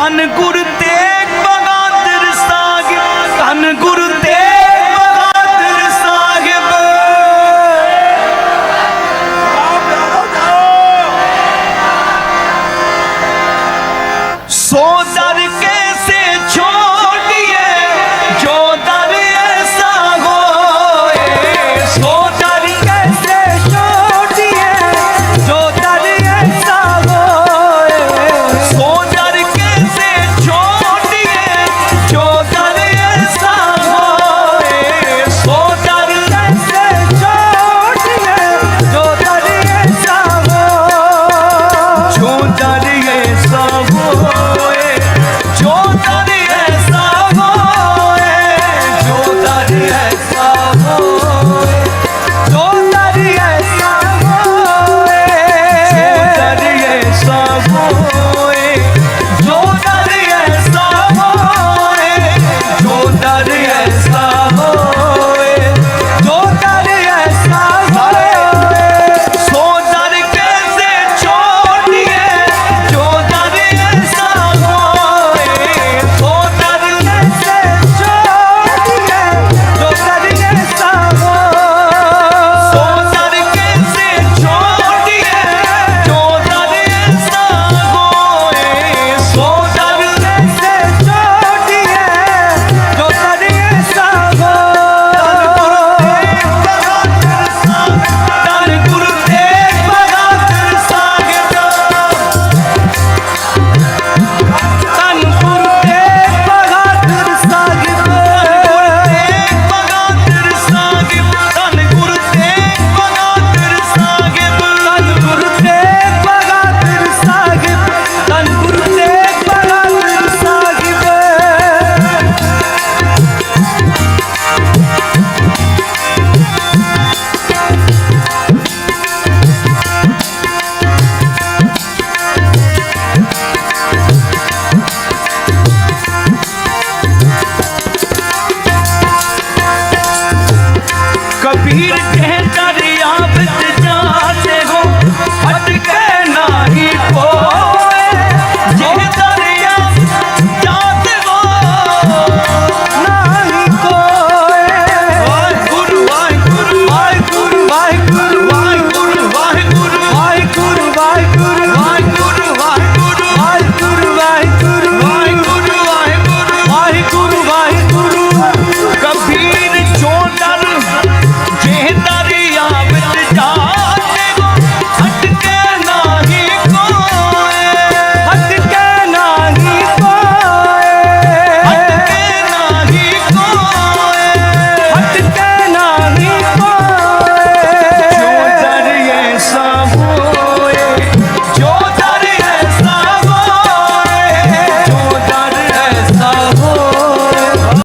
ਧੰਨ ਗੁਰ ਤੇਗ ਬਹਾਦਰ ਸਾਹਿਬ ਧੰਨ ਗੁਰ ਤੇਗ ਬਹਾਦਰ ਸਾਹਿਬ। ਸੋ ਦਰ ਕੇ যারে